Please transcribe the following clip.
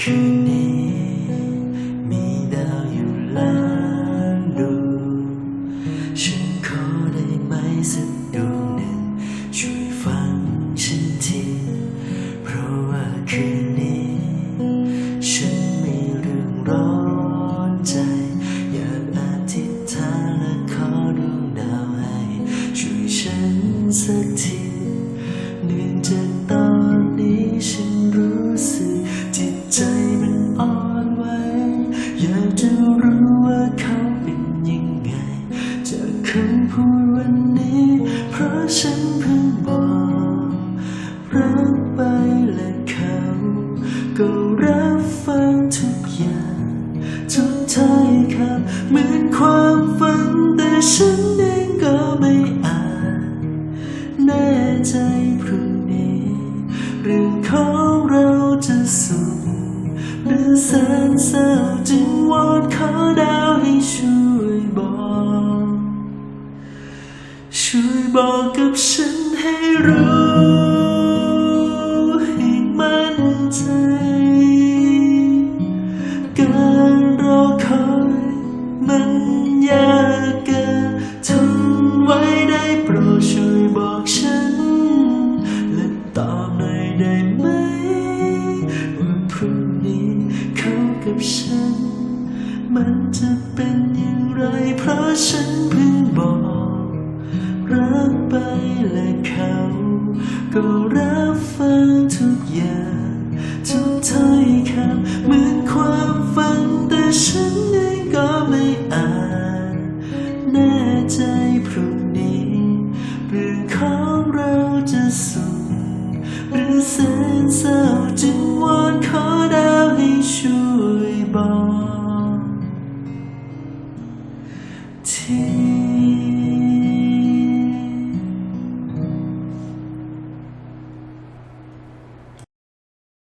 คืน สักดวงหนึ่ง ช่วยฟังฉันที เพราะว่าคืนนี้ ฉันมีเรื่องร้อนใจ อยากอธิษฐานและขอดวงดาวให้ ช่วยฉันสักที เนื่องจากตอน ทุกถ้อยคำเหมือนความฝันแต่ฉันเองก็ไม่อาจแน่ใจพรุ่งนี้เรื่องของเราจะสุขหรือแสนเศร้าจึงวอนขอดาวให้ช่วยบอก ช่วยบอกกับฉันให้รู้ มันจะเป็นอย่างไร เพราะฉันเพิ่งบอก รักไปและเขา ก็รับฟังทุกอย่างทุกถ้อยคำเหมือนความฝันแต่ฉันเองก็ไม่อาจแน่ใจพรุ่งนี้เรื่องของเราจะสุขหรือแสนเศร้าจึงวอน 情。